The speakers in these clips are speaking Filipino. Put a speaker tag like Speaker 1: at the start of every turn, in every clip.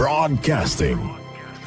Speaker 1: Broadcasting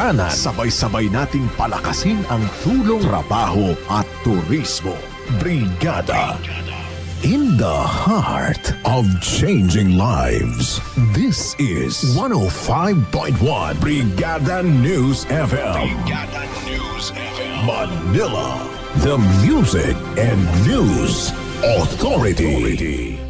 Speaker 1: tahanan. Sabay-sabay nating palakasin ang tulong, trabaho at turismo. Brigada. In the heart of changing lives. This is 105.1 Brigada News FM. Brigada News FM. Manila. The Music and News Authority.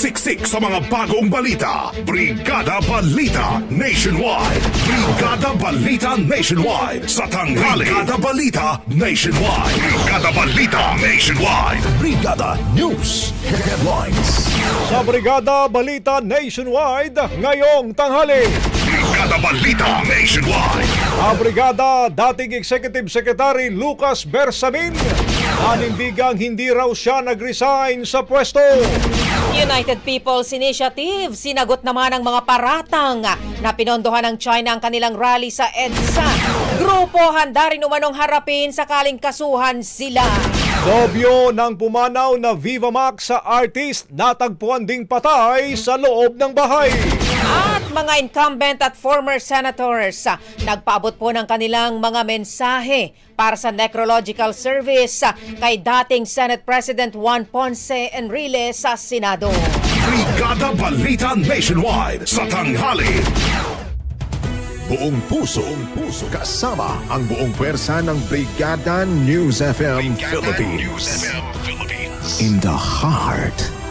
Speaker 2: Siksik sa mga bagong balita. Brigada Balita Nationwide. Brigada Balita Nationwide. Sa tanghali. Brigada Balita Nationwide. Brigada Balita Nationwide.
Speaker 1: Brigada News Headlines.
Speaker 3: Sa Brigada Balita Nationwide, ngayong tanghali.
Speaker 2: Brigada Balita Nationwide.
Speaker 3: Ang Brigada dating Executive Secretary Lucas Bersamin nanindigang hindi raw siya nag-resign sa pwesto.
Speaker 4: United People's Initiative sinagot naman ang mga paratang na pinondohan ng China ang kanilang rally sa EDSA. Grupo handa rin umanong harapin sakaling kasuhan sila.
Speaker 3: Dobyo ng pumanaw na Viva Max sa artist natagpuan ding patay sa loob ng bahay.
Speaker 4: Mga incumbent at former senators nagpaabot po ng kanilang mga mensahe para sa necrological service kay dating Senate President Juan Ponce Enrile sa Senado.
Speaker 2: Brigada Balita Nationwide. Sa tanghali.
Speaker 1: Buong puso, buong puso. Kasama ang buong pwersa ng Brigada News FM Philippines. In the heart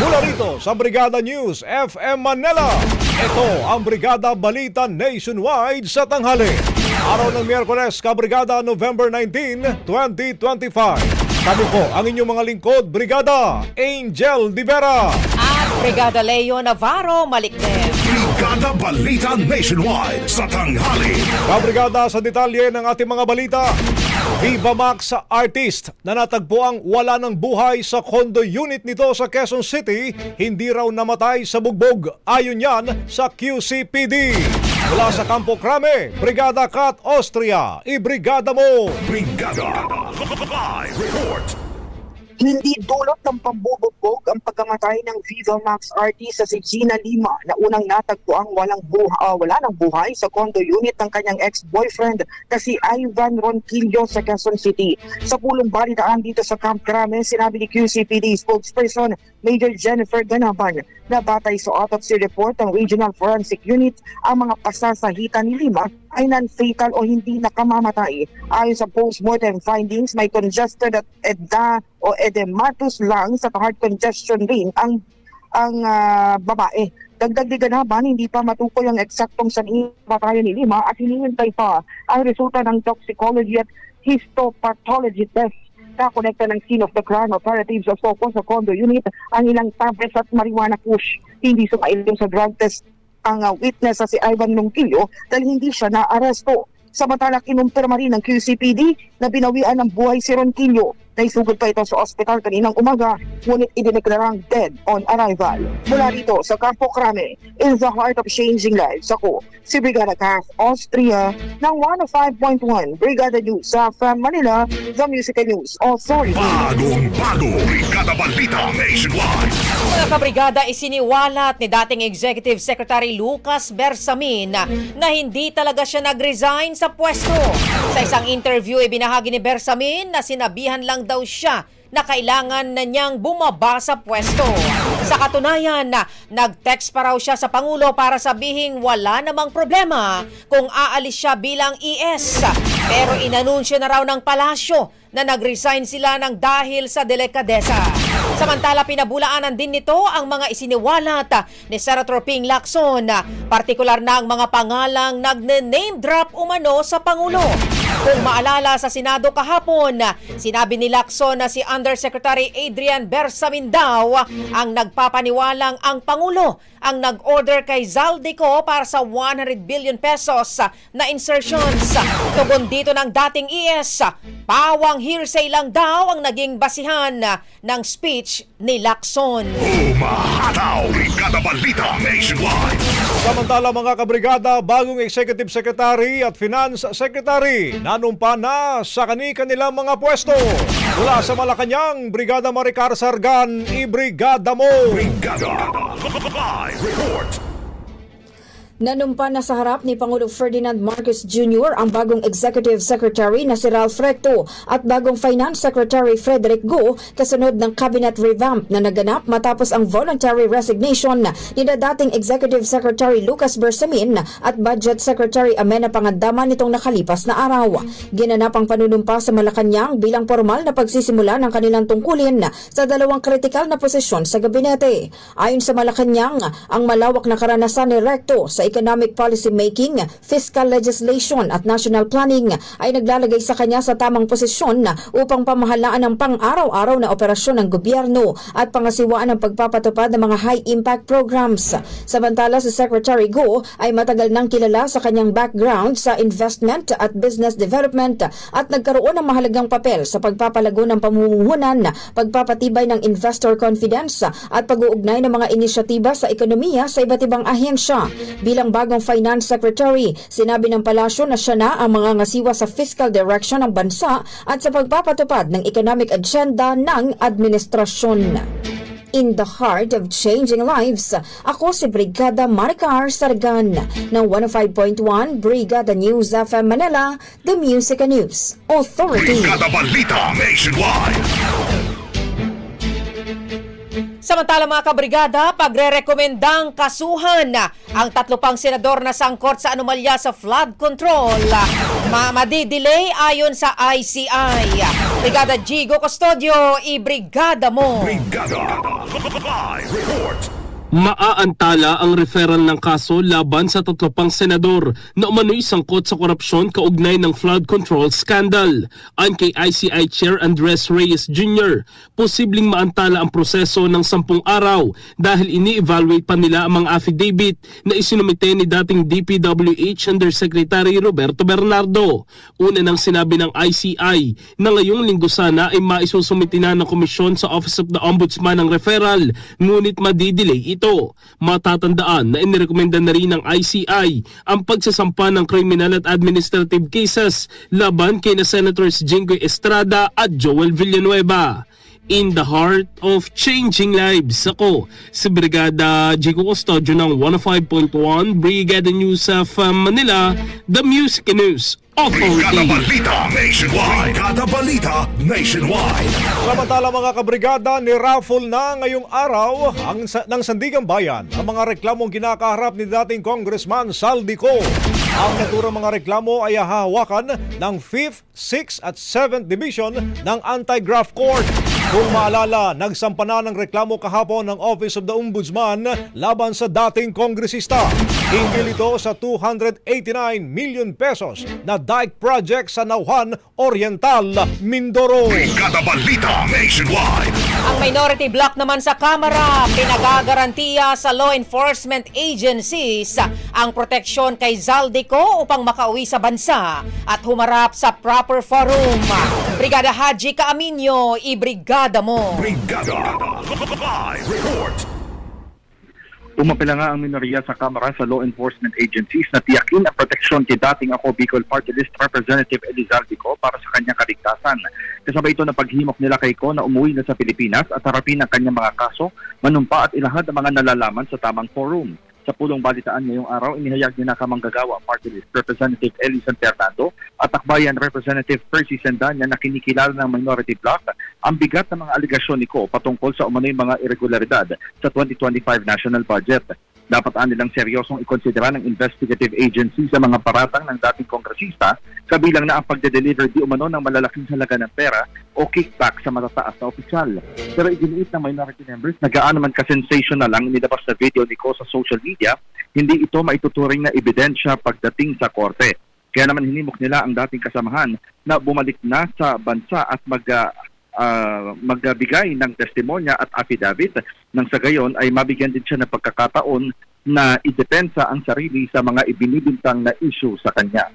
Speaker 3: Mula rito sa Brigada News FM Manila. Ito ang Brigada Balita Nationwide sa tanghali. Araw ng Miyerkules, Kabrigada, November 19, 2025. Kami po ang inyong mga lingkod, Brigada Angel Divera.
Speaker 4: At Brigada Leo Navarro Malikden.
Speaker 2: Brigada Balita Nationwide. Sa tanghali.
Speaker 3: Kabrigada sa detalye ng ating mga balita. Viva Max sa artist na natagpuang wala ng buhay sa condo unit nito sa Quezon City, hindi raw namatay sa bugbog. Ayon yan sa QCPD. Mula sa Campo Crame, Brigada Kat Austria, ibrigada mo!
Speaker 2: Brigada. Live report.
Speaker 5: Hindi dulot ng pambubugbog ang pagkamatay ng Viva Max artist sa si Gina Lima na unang natagpuang walang buha, ah, wala ng buhay sa condo unit ng kanyang ex-boyfriend na si Ivan Ronquillo sa Quezon City. Sa pulong balitaan dito sa Camp Crame, sinabi ni QCPD spokesperson Major Jennifer Ganaban na batay sa autopsy report ng Regional Forensic Unit, ang mga pasasahitan ni Lima ay non-fatal o hindi nakamamatay. Ayon sa postmortem findings, may congested at edda o edematus lungs at heart congestion rin ang ang ah, babae. Dagdag di ganaban, hindi pa matukoy ang eksaktong sanhi patayan ni Lima at hinihintay pa ang resulta ng toxicology at histopathology test na konekta ng scene of the crime operatives of Soco sa condo unit ang ilang tablets at marijuana kush. Hindi sumailim sa drug test ang ah, witness na si Ivan Longkillo dahil hindi siya na-aresto. Samantala, kinumpirma rin ng QCPD na binawian ng buhay si Ronquillo. Naisugod pa ito sa ospital kaninang umaga, ngunit idineklarang dead on arrival. Mula dito sa Campo Crame, in the heart of changing lives, ako, si Brigada Calf Austria ng 105.1 Brigada News sa FM Manila, The Musical News Authority.
Speaker 2: Bagong bago, Brigada Balita Nationwide.
Speaker 4: Mga kabrigada isiniwalat ni dating Executive Secretary Lucas Bersamin na, na hindi talaga siya nag-resign sa pwesto. Sa isang interview, ibinahagi ni Bersamin na sinabihan lang daw siya na kailangan na niyang bumaba sa pwesto. Sa katunayan, na nag-text pa raw siya sa Pangulo para sabihing wala namang problema kung aalis siya bilang ES. Pero inanunsyo na raw ng palasyo na nag-resign sila ng dahil sa delikadesa. Samantala, pinabulaanan din nito ang mga isiniwalat ni Senator Ping Lacson, partikular na ang mga pangalang nagne-name drop umano sa Pangulo. Kung maalala sa Senado kahapon, ah, sinabi ni Lacson na si Undersecretary Adrian Bersamin daw ang nagpapaniwalang ang Pangulo ang nag-order kay Zaldico para sa 100 billion pesos na insertions. Tugon dito ng dating ES, pawang hearsay lang daw ang naging basihan ng speech ni Lacson.
Speaker 2: Umahataw, Brigada Balita Nationwide.
Speaker 3: Samantala mga kabrigada, bagong Executive Secretary at Finance Secretary nanumpa na sa kani-kanilang mga pwesto. Mula sa Malacanang, Brigada Maricar Sargan, i-brigada mo!
Speaker 2: Brigada Live Report.
Speaker 6: Nanumpa na sa harap ni Pangulo Ferdinand Marcos Jr. ang bagong Executive Secretary na si Ralph Recto at bagong Finance Secretary Frederick Go kasunod ng cabinet revamp na naganap matapos ang voluntary resignation ni na dating Executive Secretary Lucas Bersamin at Budget Secretary Amena Pangandaman nitong nakalipas na araw. Ginanap ang panunumpa sa Malacanang bilang formal na pagsisimula ng kanilang tungkulin sa dalawang kritikal na posisyon sa gabinete. Ayon sa Malacanang, ang malawak na karanasan ni Recto sa economic policy making, fiscal legislation at national planning ay naglalagay sa kanya sa tamang posisyon upang pamahalaan ang pang-araw-araw na operasyon ng gobyerno at pangasiwaan ang pagpapatupad ng mga high-impact programs. Samantala si Secretary Go ay matagal nang kilala sa kanyang background sa investment at business development at nagkaroon ng mahalagang papel sa pagpapalago ng pamumuhunan, pagpapatibay ng investor confidence at pag-uugnay ng mga inisyatiba sa ekonomiya sa iba't ibang ahensya. Bilang bagong Finance Secretary, sinabi ng palasyo na siya na ang mga ngasiwa sa fiscal direction ng bansa at sa pagpapatupad ng economic agenda ng administrasyon. In the heart of changing lives, ako si Brigada Maricar Sargan ng 105.1 Brigada News FM Manila, The Music News Authority.
Speaker 2: Brigada Balita Nationwide.
Speaker 4: Samantala mga kabrigada, pagre-rekomendang kasuhan ang tatlo pang senador na sangkot sa anomalya sa flood control. Ma madidelay ayon sa ICI. Brigada Jigo Custodio, i-brigada mo.
Speaker 2: Brigada Live Report.
Speaker 7: Maaantala ang referral ng kaso laban sa tatlo pang senador na umano'y sangkot sa korupsyon kaugnay ng flood control scandal. Ayon kay ICI Chair Andres Reyes Jr., posibleng maantala ang proseso ng sampung araw dahil ini-evaluate pa nila ang mga affidavit na isinumite ni dating DPWH Undersecretary Roberto Bernardo. Una nang sinabi ng ICI na ngayong linggo sana ay maisusumiti na ng komisyon sa Office of the Ombudsman ang referral ngunit madidelay ito. Matatandaan na inirekomenda na rin ng ICI ang pagsasampa ng criminal at administrative cases laban kay na Senators Jinggoy Estrada at Joel Villanueva. In the heart of changing lives, ako si Brigada Jico Custodio ng 105.1 Brigada News of Manila, The Music News
Speaker 2: Brigada. Balita Nationwide. Brigada Balita Nationwide.
Speaker 3: Samantala mga kabrigada, ni-raffle na ngayong araw ang, sa, ng Sandigang Bayan ang mga reklamong kinakaharap ni dating Congressman Saldico. Ang naturang mga reklamo ay hahawakan ng 5th, 6th at 7th Division ng Anti-Graft Court. Kung maalala, nagsampa na ng reklamo kahapon ng Office of the Ombudsman laban sa dating kongresista. Hinggil ito sa 289 million pesos na dike project sa Nauhan Oriental, Mindoro.
Speaker 2: Brigada Balita Nationwide.
Speaker 4: Ang minority block naman sa Kamara, pinagagarantiya sa law enforcement agencies ang proteksyon kay Zaldico upang makauwi sa bansa at humarap sa proper forum. Brigada Haji Kaaminyo, ibrigada mo.
Speaker 2: Brigada. Live report.
Speaker 8: Pumapila nga ang minorya sa Kamara sa law enforcement agencies na tiyakin ang proteksyon kay dating ako Bicol Party List Representative Elizaldico para sa kanyang kaligtasan. Kasabay ito na paghimok nila kay Ko na umuwi na sa Pilipinas at harapin ang kanyang mga kaso, manumpa at ilahad ang mga nalalaman sa tamang forum. Sa pulong balitaan ngayong araw, inihayag ni Nakamanggagawa Party List Representative Eli San Fernando at Akbayan Representative Percy Sendanya na kinikilala ng minority bloc ang bigat ng mga aligasyon ni Ko patungkol sa umano'y mga irregularidad sa 2025 national budget. Dapat ang nilang seryosong ikonsidera ng investigative agency sa mga paratang ng dating kongresista kabilang na ang pagde-deliver di umano ng malalaking halaga ng pera o kickback sa matataas na opisyal. Pero iginiit ng minority members na gaano man ka-sensational ang nilabas na video ni Ko sa social media, hindi ito maituturing na ebidensya pagdating sa korte. Kaya naman hinimok nila ang dating kasamahan na bumalik na sa bansa at mag ah, magbigay ng testimonya at affidavit nang sa gayon ay mabigyan din siya ng pagkakataon na idepensa ang sarili sa mga ibinibintang na issue sa kanya.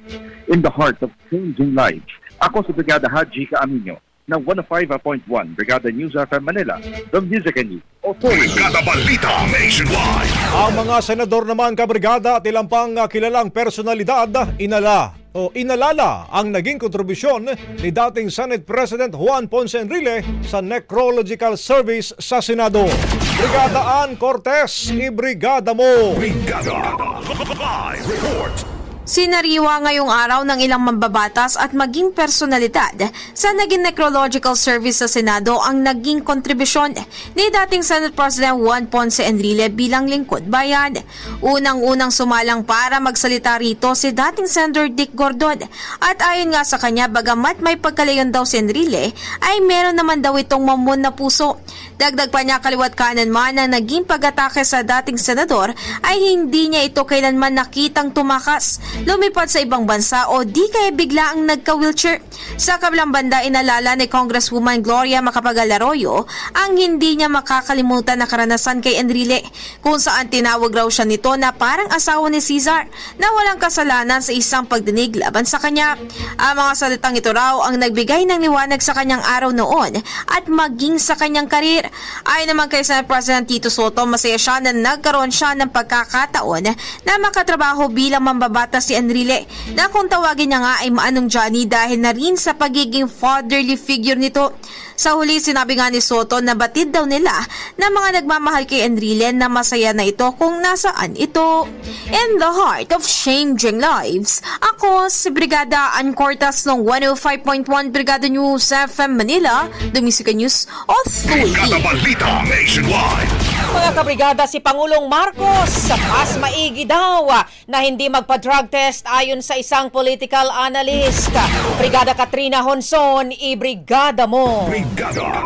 Speaker 8: In the heart of changing lives, ako si Brigada Haji Kaaminyo ng 105.1 Brigada News FM Manila, The Music and News Authority.
Speaker 2: Brigada Balita Nationwide.
Speaker 3: Ang mga senador naman kabrigada at ilang pang ah, kilalang personalidad inala o inalala ang naging kontribusyon ni dating Senate President Juan Ponce Enrile sa necrological service sa Senado. Brigada Ann Cortez, ibrigada mo!
Speaker 2: Brigada. Live report.
Speaker 9: Sinariwa ngayong araw ng ilang mambabatas at maging personalidad sa naging necrological service sa Senado ang naging kontribusyon ni dating Senate President Juan Ponce Enrile bilang lingkod bayan. Unang-unang sumalang para magsalita rito si dating Senator Dick Gordon at ayon nga sa kanya bagamat may pagkalayon daw si Enrile ay meron naman daw itong mamon na puso. Dagdag pa niya kaliwat kanan man na naging pag-atake sa dating senador ay hindi niya ito kailanman nakitang tumakas lumipat sa ibang bansa o di kaya bigla ang nagka-wheelchair. Sa kabilang banda, inalala ni Congresswoman Gloria Macapagal Arroyo ang hindi niya makakalimutan na karanasan kay Enrile kung saan tinawag raw siya nito na parang asawa ni Cesar na walang kasalanan sa isang pagdinig laban sa kanya. Ang mga salitang ito raw ang nagbigay ng liwanag sa kanyang araw noon at maging sa kanyang karir. Ay naman kay Senate President Tito Soto, masaya siya na nagkaroon siya ng pagkakataon na makatrabaho bilang mambabatas si Enrile na kung tawagin niya nga ay maanong Johnny dahil na rin sa pagiging fatherly figure nito. Sa huli, sinabi nga ni Soto na batid daw nila na mga nagmamahal kay Enrile na masaya na ito kung nasaan ito. In the heart of changing lives, ako si Brigada Ann Cortas ng 105.1 Brigada News FM Manila, Music News Authority.
Speaker 2: Brigada Balita Nationwide.
Speaker 4: Mga kabrigada, si Pangulong Marcos, mas maigi daw na hindi magpa-drug test ayon sa isang political analyst. Brigada Katrina Honson, ibrigada mo.
Speaker 2: Brigada.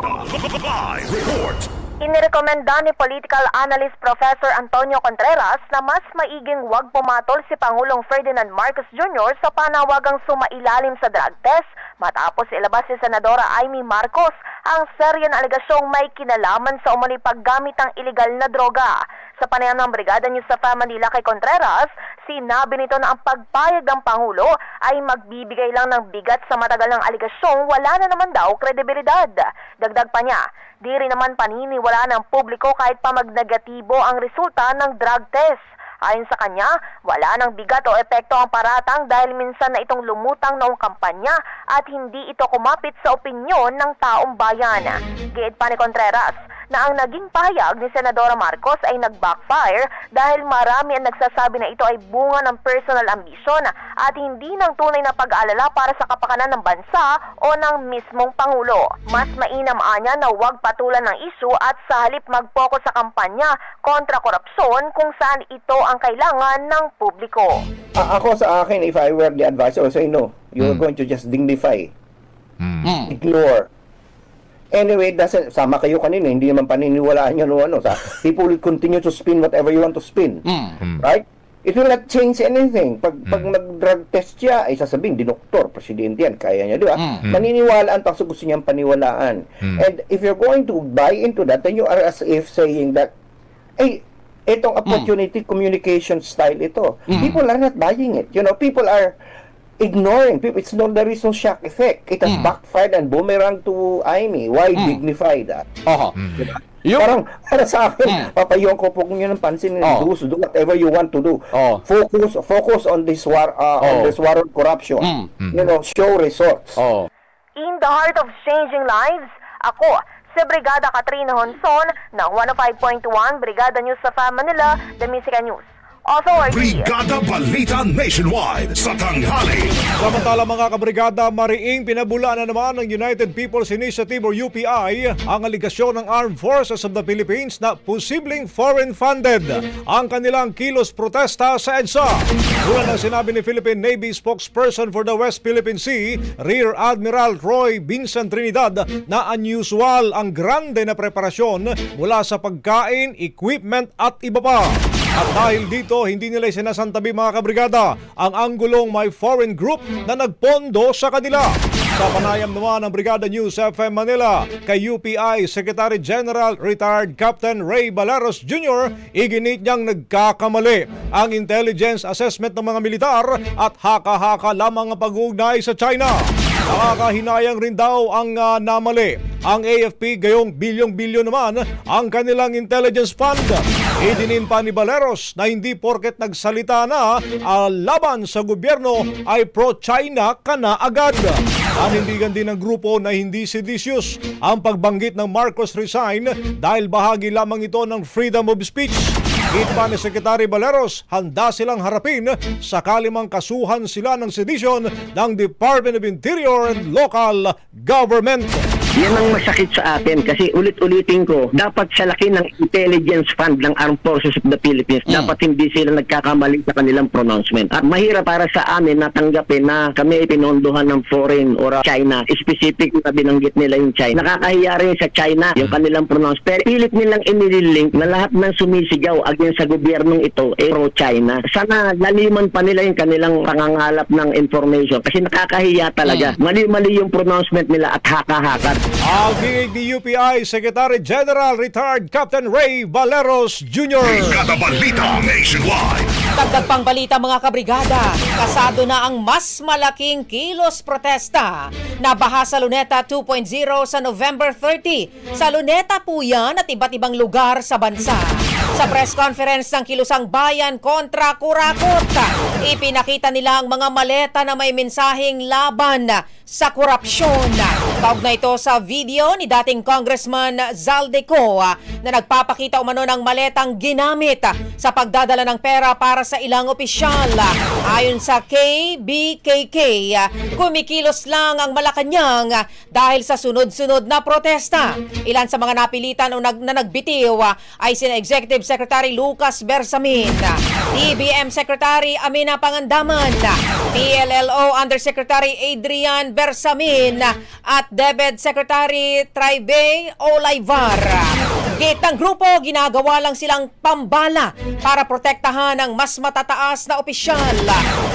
Speaker 2: Live report.
Speaker 10: Inirekomenda ni political analyst Professor Antonio Contreras na mas maiging wag pumatol si Pangulong Ferdinand Marcos Jr. sa panawagang sumailalim sa drug test matapos ilabas si Senadora Amy Marcos ang serye na alegasyong may kinalaman sa umano'y paggamit ng ilegal na droga. Sa panayam ng Brigada News sa Manila kay Contreras, sinabi nito na ang pagpayag ng Pangulo ay magbibigay lang ng bigat sa matagal ng aligasyong wala na naman daw kredibilidad. Dagdag pa niya, di rin naman paniniwala ng publiko kahit pa magnegatibo ang resulta ng drug test. Ayon sa kanya, wala nang bigat o epekto ang paratang dahil minsan na itong lumutang noong kampanya at hindi ito kumapit sa opinyon ng taong bayan. Giit pa ni Contreras, na ang naging pahayag ni Senadora Marcos ay nag-backfire dahil marami ang nagsasabi na ito ay bunga ng personal ambisyon at hindi ng tunay na pag-aalala para sa kapakanan ng bansa o ng mismong Pangulo. Mas mainam anya na huwag patulan ng isu at sa halip mag-focus sa kampanya kontra korupsyon kung saan ito ang kailangan ng publiko.
Speaker 11: A- ako sa akin, if I were the advisor, I would say no. You're going to just dignify. Ignore. Anyway, doesn't, sama kayo kanina, hindi naman paniniwalaan nyo no, ano, sa, people will continue to spin whatever you want to spin. Right? It will not change anything. Pag, pag nag-drug test siya, ay sasabihin, di doktor, presidente yan, kaya niya, di ba? Maniniwalaan pa sa gusto niyang paniwalaan. And if you're going to buy into that, then you are as if saying that, ay, itong opportunity communication style ito. People are not buying it. You know, people are ignoring people. It's not the reason shock effect. It has backfired and boomerang to Amy. Why dignify that?
Speaker 12: Oho.
Speaker 11: Diba?
Speaker 12: Yung-
Speaker 11: Parang para sa akin, papayong ko po nyo ng pansin
Speaker 12: Oh.
Speaker 11: do, do whatever you want to do.
Speaker 12: Oh.
Speaker 11: Focus focus on this war uh, on
Speaker 12: Oh.
Speaker 11: this war on corruption.
Speaker 12: Mm.
Speaker 11: You know, show results.
Speaker 12: Oh.
Speaker 10: In the heart of changing lives, ako, si Brigada Katrina Honson ng 105.1 Brigada News sa Manila, The Musica News. Authority.
Speaker 2: Brigada Balita Nationwide sa tanghali.
Speaker 3: Samantala mga kabrigada, mariing pinabula na naman ng United People's Initiative or UPI ang aligasyon ng Armed Forces of the Philippines na posibleng foreign-funded ang kanilang kilos protesta sa EDSA. Tulad ng sinabi ni Philippine Navy spokesperson for the West Philippine Sea, Rear Admiral Roy Vincent Trinidad, na unusual ang grande na preparasyon mula sa pagkain, equipment at iba pa. At dahil dito, hindi nila sinasantabi mga kabrigada ang anggulong may foreign group na nagpondo sa kanila. Sa panayam naman ng Brigada News FM Manila kay UPI Secretary General Retired Captain Ray Balaros Jr., iginit niyang nagkakamali ang intelligence assessment ng mga militar at haka-haka lamang ang pag-uugnay sa China. Nakakahinayang rin daw ang ah, namali. Ang AFP gayong bilyong-bilyon naman ang kanilang intelligence fund. Idinin pa ni Baleros na hindi porket nagsalita na ah, laban sa gobyerno ay pro-China ka na agad. Panindigan din ng grupo na hindi seditious ang pagbanggit ng Marcos resign dahil bahagi lamang ito ng freedom of speech. Hit pa ni Secretary Baleros, handa silang harapin sakali mang kasuhan sila ng sedition ng Department of Interior and Local Government.
Speaker 13: Yan ang masakit sa atin kasi ulit-ulitin ko, dapat sa laki ng intelligence fund ng Armed Forces of the Philippines, dapat hindi sila nagkakamali sa kanilang pronouncement. At mahirap para sa amin na tanggapin na kami ay pinondohan ng foreign or China. Specific na binanggit nila yung China. Nakakahiya rin sa China yung kanilang pronouncement. Pero pilit nilang inililink na lahat ng sumisigaw against sa gobyernong ito ay pro-China. Sana laliman pa nila yung kanilang pangangalap ng information kasi nakakahiya talaga. Mali-mali yung pronouncement nila at haka-haka.
Speaker 3: Ang bingig ni UPI Secretary General Retired Captain Ray Baleros Jr.
Speaker 2: Brigada Balita Nationwide.
Speaker 4: Dagdag pang balita mga kabrigada, kasado na ang mas malaking kilos protesta na baha sa Luneta 2.0 sa November 30. Sa Luneta po yan at iba't ibang lugar sa bansa. Sa press conference ng Kilusang Bayan kontra Kurakot, ipinakita nila ang mga maleta na may mensaheng laban sa korupsyon. Kaugnay ito sa video ni dating Congressman Zaldeco na nagpapakita umano ng maletang ginamit sa pagdadala ng pera para sa ilang opisyal. Ayon sa KBKK, kumikilos lang ang Malacanang ah, dahil sa sunod-sunod na protesta. Ilan sa mga napilitan o nag, na nagbitiw ay sina Executive Secretary Lucas Bersamin, DBM Secretary Amina Pangandaman, PLLO Undersecretary Adrian Bersamin at DepEd Secretary Tribe Olaivar. Git ng grupo, ginagawa lang silang pambala para protektahan ang mas matataas na opisyal.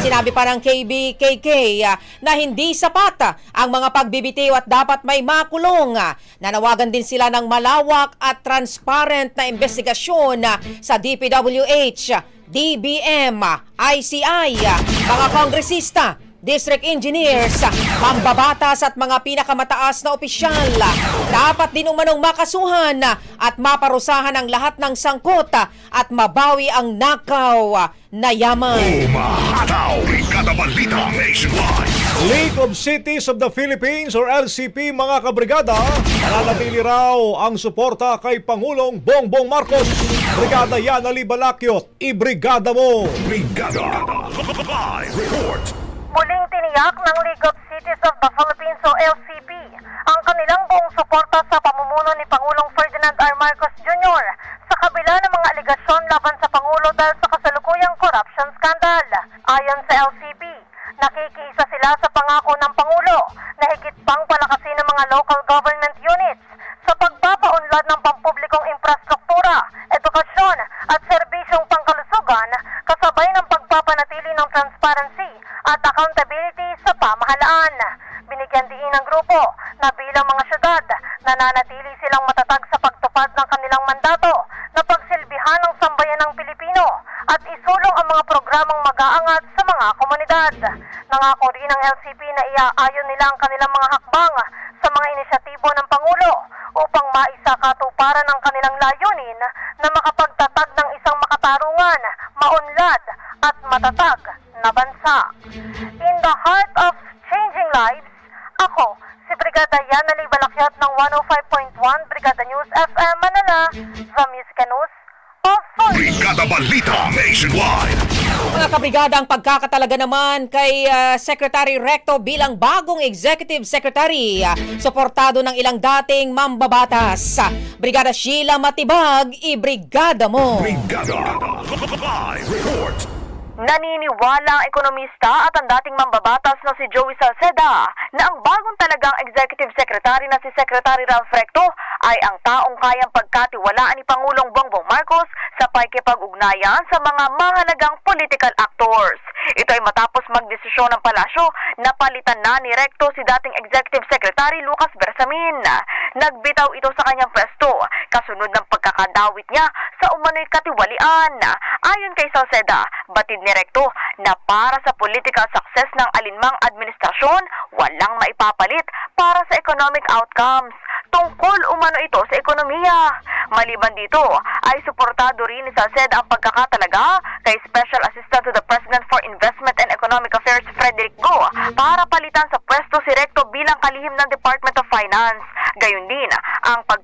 Speaker 4: Sinabi pa ng KBKK ah, na hindi sapat ah, ang mga pagbibitiw at dapat may makulong. Nanawagan din sila ng malawak at transparent na investigasyon ah, sa DPWH, DBM, ICI, mga kongresista, district engineers, mambabatas at mga pinakamataas na opisyal. Dapat din umanong makasuhan at maparusahan ang lahat ng sangkot at mabawi ang nakaw na yaman.
Speaker 2: Umahataw. Brigada Balita Nationwide.
Speaker 3: League of Cities of the Philippines or LCP mga kabrigada, mananatili raw ang suporta kay Pangulong Bongbong Marcos. Brigada Yana Libalakyot, ibrigada mo!
Speaker 2: Brigada Live Report
Speaker 14: Muling tiniyak ng League of Cities of the Philippines o LCP ang kanilang buong suporta sa pamumuno ni Pangulong Ferdinand R. Marcos Jr. sa kabila ng mga aligasyon laban sa Pangulo dahil sa kasalukuyang corruption scandal. Ayon sa LCP, nakikiisa sila sa pangako ng Pangulo na higit pang palakasin ng mga local government units sa pagpapaunlad ng pampublikong infrastruktura, edukasyon at serbisyong pangkalusugan kasabay ng pagpapanatili ng transparency at accountability sa pamahalaan. Binigyan diin ng grupo na bilang mga syudad, nananatili silang matatag sa pagtupad ng kanilang mandato na pagsilbihan ng sambayan ng Pilipino at isulong ang mga programang mag-aangat sa mga komunidad. Nangako rin ng LCP na iaayon nila ang kanilang mga hakbang sa mga inisyatibo ng Pangulo upang maisa katuparan ng kanilang layunin na makapagtatag ng isang makatarungan, maunlad at matatag na bansa. In the heart of changing lives, ako si Brigada Yana Balakyat ng 105.1 Brigada News FM Manila, the Music and News Authority.
Speaker 2: Brigada Balita Nationwide
Speaker 4: Mga kabrigada, ang pagkakatalaga naman kay ah, Secretary Recto bilang bagong Executive Secretary, ah, suportado ng ilang dating mambabatas. Brigada Sheila Matibag, ibrigada mo!
Speaker 2: Brigada Live Report
Speaker 14: Naniniwala ang ekonomista at ang dating mambabatas na si Joey Salceda na ang bagong talagang executive secretary na si Secretary Ralph Recto ay ang taong kayang pagkatiwalaan ni Pangulong Bongbong Marcos sa pakikipag-ugnayan sa mga mahalagang political actors. Ito ay matapos magdesisyon ng palasyo na palitan na ni Recto si dating executive secretary Lucas Bersamin. Nagbitaw ito sa kanyang pwesto kasunod ng pagkakadawit niya sa umano'y katiwalian. Ayon kay Salceda, batid ni Recto na para sa political success ng alinmang administrasyon, walang maipapalit para sa economic outcomes. Tungkol umano ito sa ekonomiya. Maliban dito, ay suportado rin ni Salceda ang pagkakatalaga kay Special Assistant to the President for Investment and Economic Affairs Frederick Go para palitan sa pwesto si Recto bilang kalihim ng Department of Finance. Gayun din, ang pagpili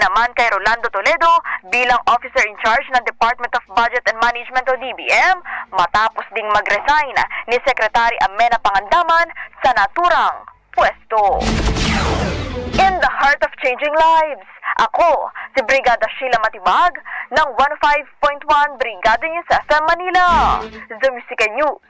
Speaker 14: naman kay Rolando Toledo bilang Officer in Charge ng Department of Budget and Management o DBM matapos ding mag-resign ni Secretary Amena Pangandaman sa naturang pwesto. In the heart of changing lives, ako, si Brigada Sheila Matibag ng 105.1 Brigada News FM Manila. The Music News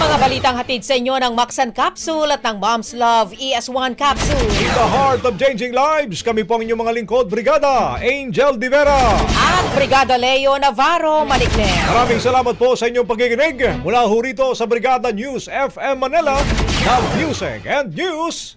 Speaker 4: Mga balitang hatid sa inyo ng Maxan Capsule at ng Mom's Love ES1 Capsule.
Speaker 3: In the heart of changing lives, kami po ang inyong mga lingkod, Brigada Angel Divera.
Speaker 4: At Brigada Leo Navarro Malikner.
Speaker 3: Maraming salamat po sa inyong pakikinig mula ho rito sa Brigada News FM Manila, the Music and News